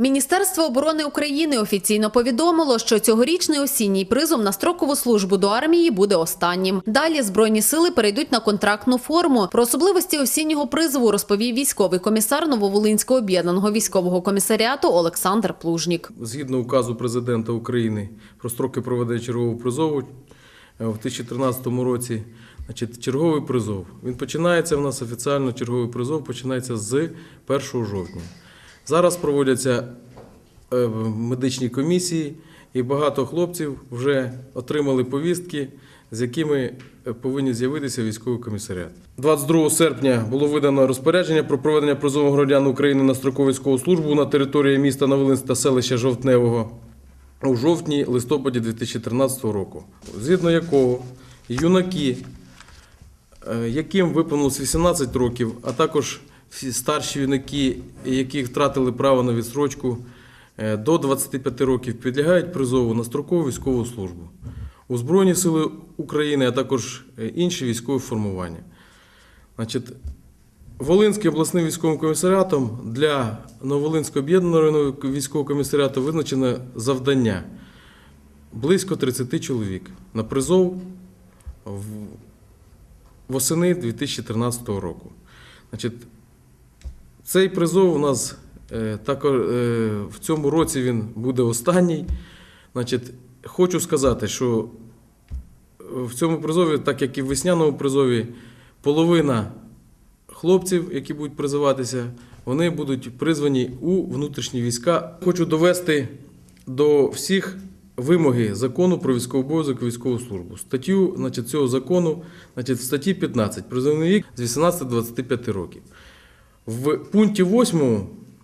Міністерство оборони України офіційно повідомило, що цьогорічний осінній призов на строкову службу до армії буде останнім. Далі збройні сили перейдуть на контрактну форму. Про особливості осіннього призову розповів військовий комісар Нововолинського об'єднаного військового комісаріату Олександр Плужнік. Згідно указу президента України про строки проведення чергового призову е, в 2013 році, значить, черговий призов. Він починається у нас офіціально черговий призов починається з 1 жовтня. Зараз проводяться е, медичні комісії, і багато хлопців вже отримали повістки, з якими е, повинні з'явитися військовий комісаріат. 22 серпня було видано розпорядження про проведення призову громадян України на строкову військову службу на території міста Новолинськ та селища Жовтневого у жовтні-листопаді 2013 року, згідно якого юнаки, е, яким виповнилось 18 років, а також всі старші юнаки, які втратили право на відсрочку е, до 25 років, підлягають призову на строкову військову службу у Збройні Сили України, а також е, інші військові формування. Значить, Волинським обласним військовим комісаріатом для Новолинського об'єднаного військового комісаріату визначено завдання близько 30 чоловік на призов восени 2013 року. Значить, цей призов у нас е, також е, в цьому році він буде останній. Значить, хочу сказати, що в цьому призові, так як і в весняному призові, половина хлопців, які будуть призиватися, вони будуть призвані у внутрішні війська. Хочу довести до всіх вимоги закону про військовий обов'язок і військову службу. Статтю значить, цього закону, значить, в статті 15 призовний вік з 18 до 25 років. В пункті 8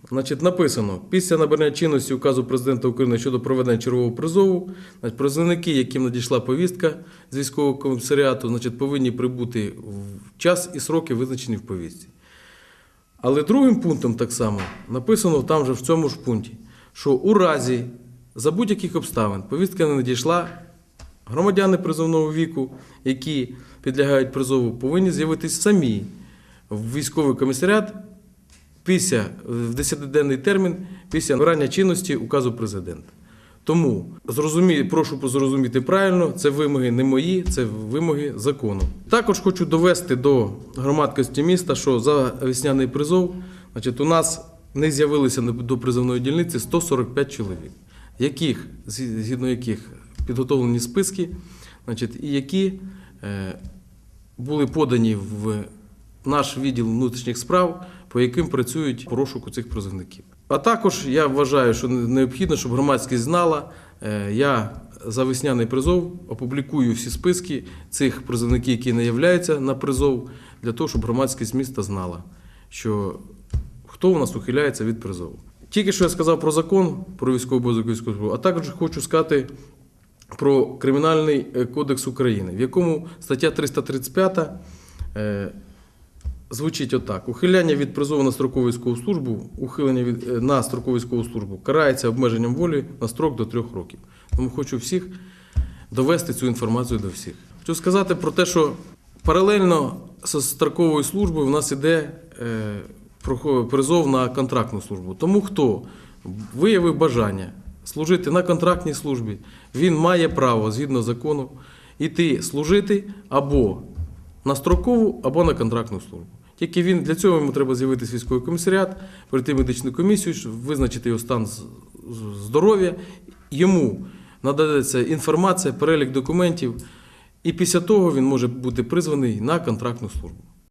значить, написано: після набрання чинності указу президента України щодо проведення чергового призову, значить, призовники, яким надійшла повістка з військового комісаріату, значить, повинні прибути в час і сроки, визначені в повістці. Але другим пунктом так само написано там же в цьому ж пункті, що у разі за будь-яких обставин повістка не надійшла, громадяни призовного віку, які підлягають призову, повинні з'явитись самі в військовий комісаріат після в 10-денний термін після набрання чинності указу президента. Тому зрозумі, прошу зрозуміти правильно, це вимоги не мої, це вимоги закону. Також хочу довести до громадськості міста, що за весняний призов, значить, у нас не з'явилися до призовної дільниці 145 чоловік, яких, згідно яких підготовлені списки, значить, і які е, були подані в наш відділ внутрішніх справ, по яким працюють по цих призовників. А також я вважаю, що необхідно, щоб громадськість знала. е, Я за весняний призов опублікую всі списки цих призовників, які не являються на призов, для того, щоб громадськість міста знала, що хто у нас ухиляється від призову. Тільки що я сказав про закон про військовий обов'язок військового, службу, а також хочу сказати про Кримінальний е, кодекс України, в якому стаття 335 е, звучить отак: ухиляння від призову на строкову військову службу, ухилення від, е, на строкову військову службу карається обмеженням волі на строк до трьох років. Тому хочу всіх довести цю інформацію до всіх. Хочу сказати про те, що паралельно з строковою службою в нас іде е, призов на контрактну службу. Тому хто виявив бажання служити на контрактній службі, він має право згідно закону іти служити або на строкову, або на контрактну службу. Тільки він для цього йому треба з'явитися військовий комісаріат, пройти медичну комісію, визначити його стан здоров'я. Йому надається інформація, перелік документів, і після того він може бути призваний на контрактну службу.